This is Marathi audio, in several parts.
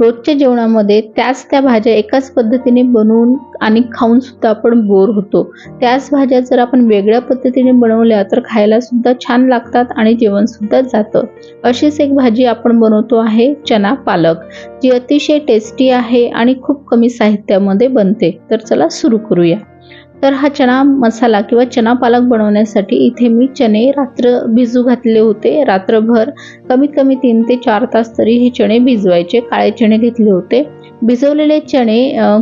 रोजच्या जेवणामध्ये त्याच त्या भाज्या एकाच पद्धतीने बनवून आणि खाऊन सुद्धा आपण बोर होतो. त्याच भाज्या जर आपण वेगळ्या पद्धतीने बनवल्या तर खायला सुद्धा छान लागतात आणि जेवण सुद्धा जातं. अशीच एक भाजी आपण बनवतो आहे चना पालक. जी अतिशय टेस्टी आहे आणि खूप कमी साहित्यामध्ये बनते. तर चला सुरू करूया. तर हा चणा मसाला किंवा चना पालक बनवण्यासाठी इथे मी चणे रात्र भिजू घातले होते. रात्रभर कमीत कमी तीन ते चार तास तरी हे चणे भिजवायचे. काळे चणे घेतले होते. भिजवलेले चणे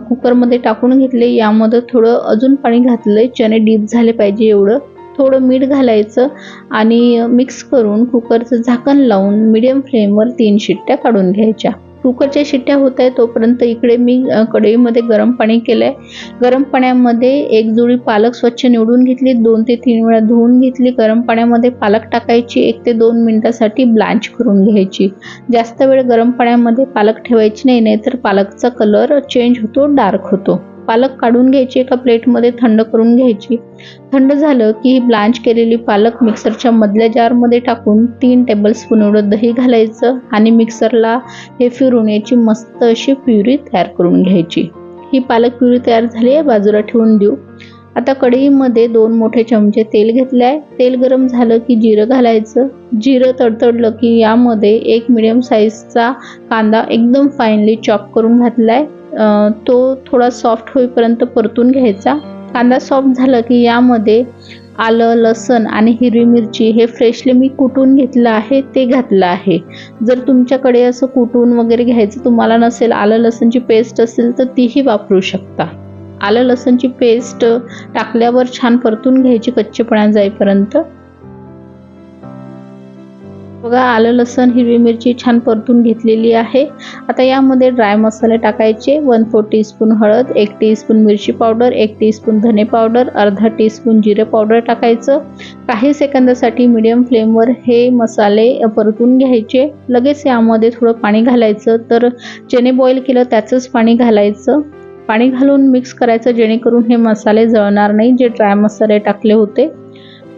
कुकरमध्ये टाकून घेतले. यामध्ये थोडं अजून पाणी घातलं चणे डीप झाले पाहिजे एवढं. थोडं मीठ घालायचं आणि मिक्स करून कुकरचं झाकण लावून मिडियम फ्लेमवर तीन शिट्ट्या काढून घ्यायच्या. कुकरच्या शिट्ट्या होत आहे तोपर्यंत इकडे मी कढईमध्ये गरम पाणी केलं आहे गरम पाण्यामध्ये एक जुळी पालक स्वच्छ निवडून घेतली दोन ते तीन वेळा धुवून घेतली. गरम पाण्यामध्ये पालक टाकायची एक ते दोन मिनटासाठी ब्लांच करून घ्यायची. जास्त वेळ गरम पाण्यामध्ये पालक ठेवायची नाही नाहीतर पालकचा कलर चेंज होतो डार्क होतो. पालक काढून घ्यायची एका प्लेटमध्ये थंड करून घ्यायची. थंड झालं की ब्लांच केलेली पालक मिक्सरच्या मधल्या जारमध्ये टाकून तीन टेबलस्पून एवढं दही घालायचं आणि मिक्सरला हे फिरून याची मस्त अशी प्युरी तयार करून घ्यायची. ही पालक प्युरी तयार झाली आहे बाजूला ठेवून देऊ. आता कढईमध्ये दोन मोठे चमचे तेल घेतले आहे तेल गरम झालं की जिरं घालायचं. जिरं तडतडलं की यामध्ये एक मिडियम साईजचा कांदा एकदम फाईनली चॉप करून घातला आहे तो थोडा सॉफ्ट होईपर्यंत परतून घ्यायचा. कांदा सॉफ्ट झाला की यामध्ये आलं लसण आणि हिरवी मिरची हे फ्रेशली मी कुटून घेतलं आहे ते घातलं आहे. जर तुमच्याकडे असं कुटून वगैरे घ्यायचं तुम्हाला नसेल आलं लसणची पेस्ट असेल तर तीही वापरू शकता. आलं लसणची पेस्ट टाकल्यावर छान परतून घ्यायची कच्चेपणा जाईपर्यंत. बघा आलं लसण हिरवी मिरची छान परतून घेतलेली आहे. आता यामध्ये ड्राय मसाले टाकायचे. वन फोर टीस्पून हळद एक टीस्पून मिरची पावडर एक टीस्पून धने पावडर अर्धा टीस्पून जिरे पावडर टाकायचं. काही सेकंदासाठी मीडियम फ्लेमवर हे मसाले परतून घ्यायचे. लगेच यामध्ये थोडं पाणी घालायचं. तर चणे बॉईल केलं त्याचंच पाणी घालायचं. पाणी घालून मिक्स करायचं जेणेकरून हे मसाले जळणार नाही जे ड्राय मसाले टाकले होते.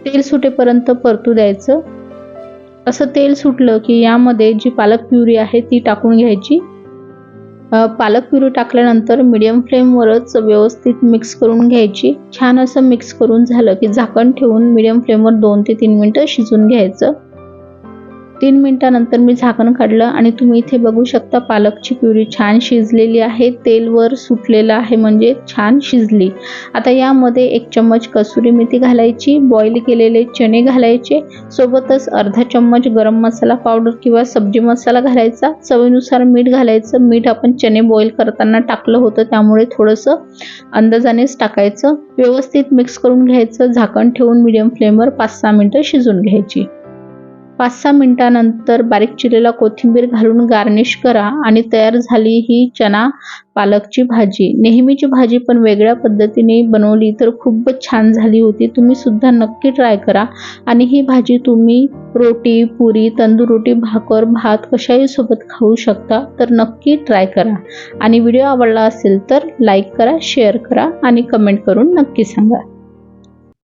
तेल सुटेपर्यंत परतू द्यायचं. असं तेल सुटलं की यामध्ये जी पालक प्युरी आहे ती टाकून घ्यायची. पालक प्युरी टाकल्यानंतर मीडियम फ्लेमवरच व्यवस्थित मिक्स करून घ्यायची. छान असं मिक्स करून झालं की झाकण ठेवून मीडियम फ्लेमवर दोन ते तीन मिनटं शिजून घ्यायचं. तीन मिनिटानंतर मी झाकण काढलं आणि तुम्ही इथे बघू शकता पालकची प्युरी छान शिजलेली आहे. तेल वर सुटलेलं आहे म्हणजे छान शिजली. आता यामध्ये एक चम्मच कसुरी मेथी घालायची बॉईल केलेले चणे घालायचे सोबतच अर्धा चम्मच गरम मसाला पावडर किंवा सब्जी मसाला घालायचा. चवीनुसार मीठ घालायचं. मीठ आपण चणे बॉईल करताना टाकलं होतं त्यामुळे थोडंसं अंदाजानेच टाकायचं. व्यवस्थित मिक्स करून घ्यायचं. झाकण ठेवून मीडियम फ्लेमवर पाच सहा मिनटं शिजून घ्यायची. पाच सहा मिनिटानंतर बारीक चिरलेला कोथिंबीर घालून गार्निश करा आणि तयार झाली ही चना पालकची भाजी. नेहमीची भाजी पण वेगळ्या पद्धतीने बनवली तर खूपच छान झाली होती. तुम्ही सुद्धा नक्की ट्राय करा आणि ही भाजी तुम्ही रोटी पुरी तंदूर रोटी भाकर भात कशाही सोबत खाऊ शकता तर नक्की ट्राय करा. आणि व्हिडिओ आवडला असेल तर लाईक करा शेअर करा आणि कमेंट करून नक्की सांगा.